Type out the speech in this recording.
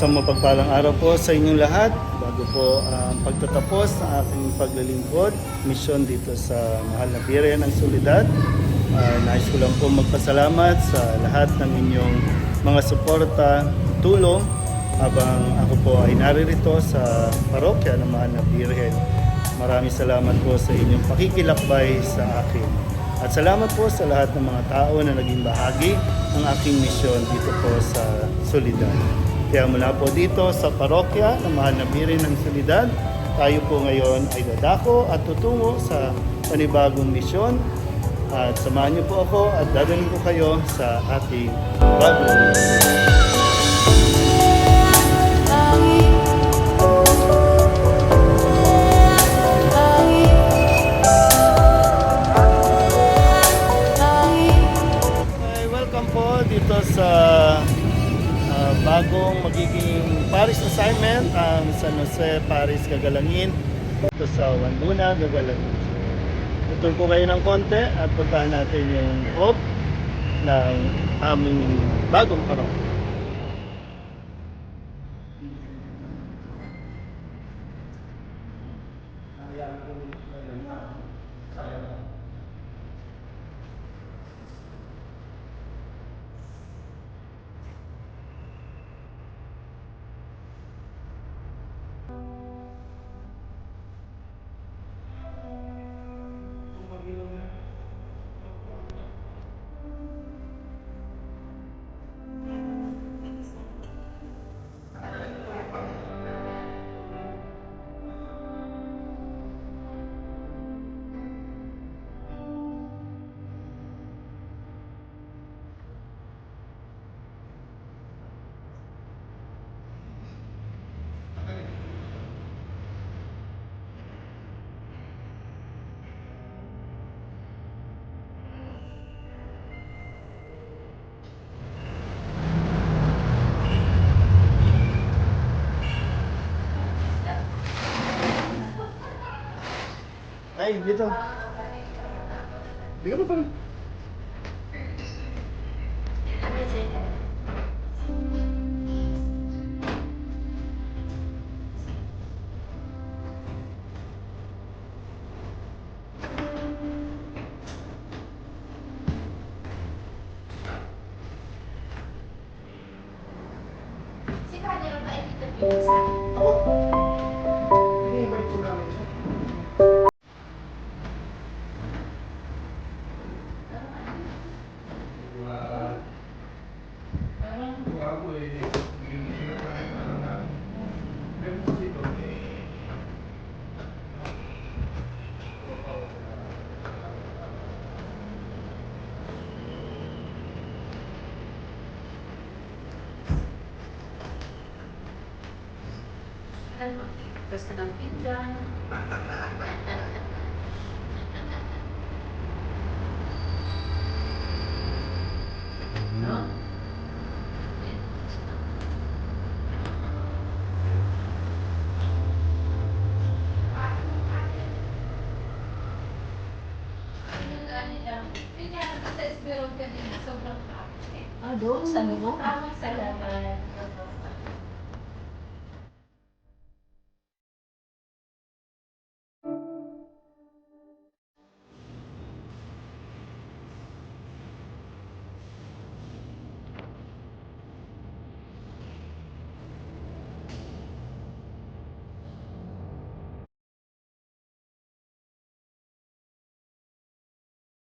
Isang mapagpalang araw po sa inyong lahat. Bago po ang pagtatapos ng aking paglilingkod, misyon dito sa mahal na Bire ng Solidad. Uh, nais ko lang po magpasalamat sa lahat ng inyong mga suporta, tulong habang ako po ay naririto sa parokya ng mahal na Birhen. Maraming salamat po sa inyong pakikilakbay sa akin. At salamat po sa lahat ng mga tao na naging bahagi ng aking misyon dito po sa Solidad. Kaya mula po dito sa parokya ng Mahal na Birin ng Solidad, tayo po ngayon ay dadako at tutungo sa panibagong misyon. At samahan niyo po ako at dadalhin ko kayo sa ating bagong welcome po dito sa bagong magiging Paris assignment ang San Jose Paris Gagalangin dito sa Wanduna Gagalangin. Tutun po kayo ng konti at puntahan natin yung hop ng aming bagong parok. Ay, dito. Bigyan mo pa. Si Kanya ba ito sa Ini-invite kan terus kena pindah no? Aduh, sabi salamat.